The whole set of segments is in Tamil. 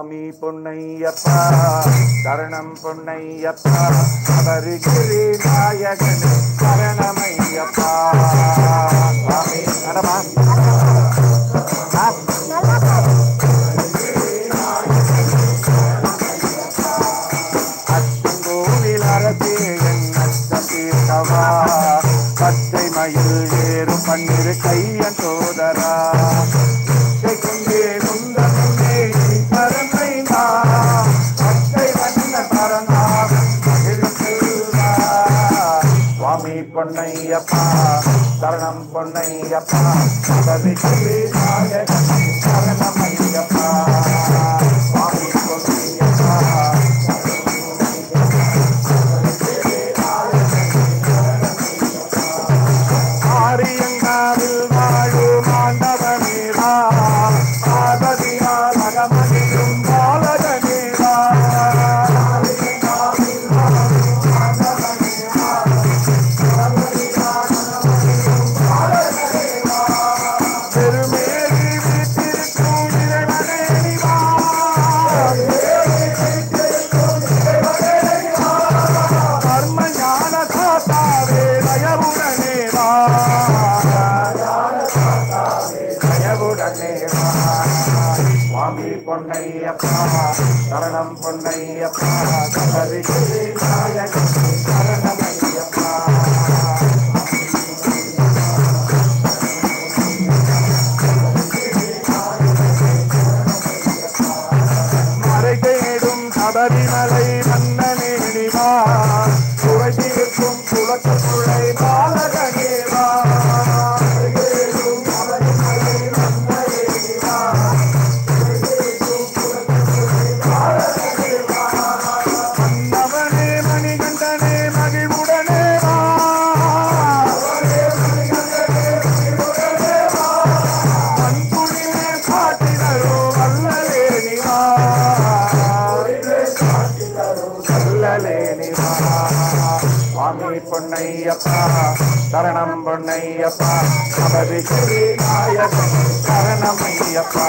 சுவாமி பொன்னையப்பா சரணம் பொன்னையப்பா அவரு நாயகன் சரணமையப்பா. சுவாமி பொன்னையப்பா சரணம் பொன்னையப்பா சரணம் பொன்னையப்பா சரணம் பொன்னையப்பா கபரிக்கு நாயகன் சரணமையப்பா. மறைகேடும் சபரிமலை சுவாமி பொன்னையப்பா சரணம் பொன்னையப்பா அபவிகிரி நாயகம் சரணமையப்பா.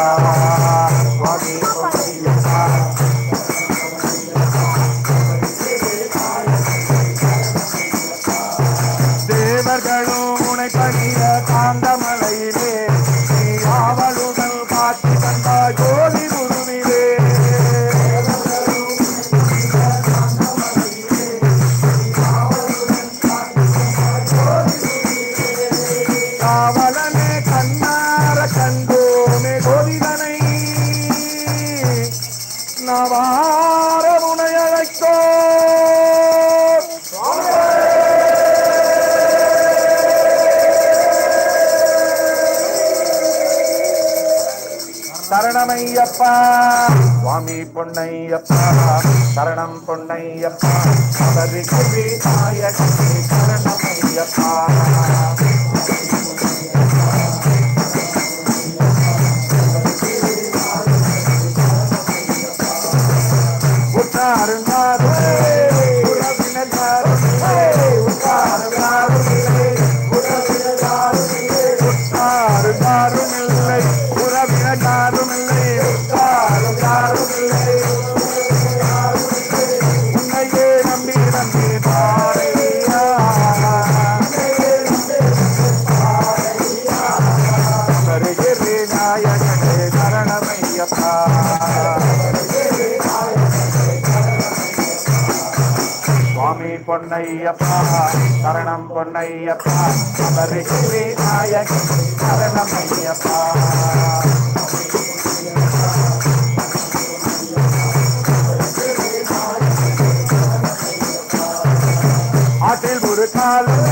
சுவாமி பொன்னையப்பா தேவர்களும் உனை பணியாற்ற கோமே கோதிதனை நவாரமுனை அழைத்தோ. சரணமையப்பா. சுவாமி பொன்னையப்பா. சரணம் பொன்னையப்பா. கவி கவி நாயகி சரணமையப்பா. சுவாமி பொன்னையப்பா சரணம் பொன்னையப்பா அவருக்கு விநாயகி சரணம் ஐயப்பா. ஆற்றில் ஒரு காலம்